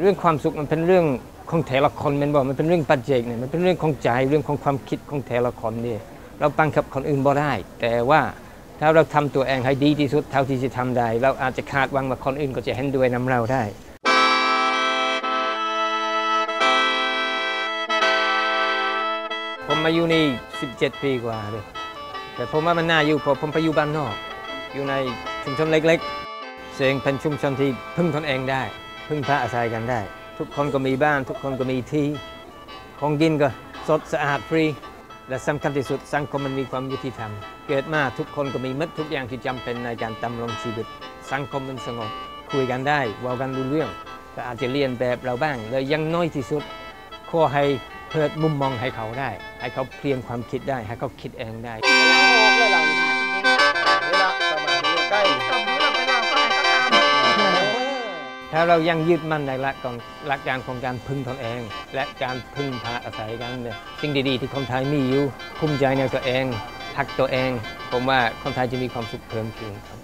เรื่องความสุขมันเป็นเรื่องของแต่ละคนมันบอกมันเป็นเรื่องปัจเจกเนี่ยมันเป็นเรื่องของใจเรื่องของความคิดของแต่ละคนเนี่ยเราบังคับคนอื่นบ่ได้ แต่ว่าถ้าเราทำตัวเองให้ดีที่สุดเท่าที่จะทำได้ เราอาจจะคาดหวังว่าคนอื่นก็จะเห็นด้วยนำเราได้ผมมาอยู่นี่ 17 ปีกว่าเลยแต่ผมว่ามันน่าอยู่เพราะผมไปอยู่บ้านนอก อยู่ในชุมชนเล็ก ๆ เสียงเป็นชุมชนที่พึ่งตนเองได้ พึ่งพระอาศัยกันได้ ทุกคนก็มีบ้าน ทุกคนก็มีที่ของกินก็สดสะอาดฟรี และสำคัญที่สุดสังคมมันมีความยุติธรรม เกิดมาทุกคนก็มีมัดทุกอย่างที่จำเป็นในการดำรงชีวิต สังคมมันสงบคุยกันได้เว่ากันรู้เรื่องก็อาจจะเรียนแบบเราบ้างเลยยังน้อยที่สุดขอให้เปิดมุมมองให้เขาได้ ให้เขาเปลี่ยนความคิดได้ ให้เขาคิดเองได้ ถ้าเรายังยึดมั่นในหลักลกการของการพึ่งตนเอง และการพึ่งพาอาศัยกันเนี่ยสิ่งดีๆ ที่คนไทยมีอยู่ภูมิใจในตัวเองทักตัวเอง ผมว่าคนไทยจะมีความสุขเพิ่มขึ้นครับ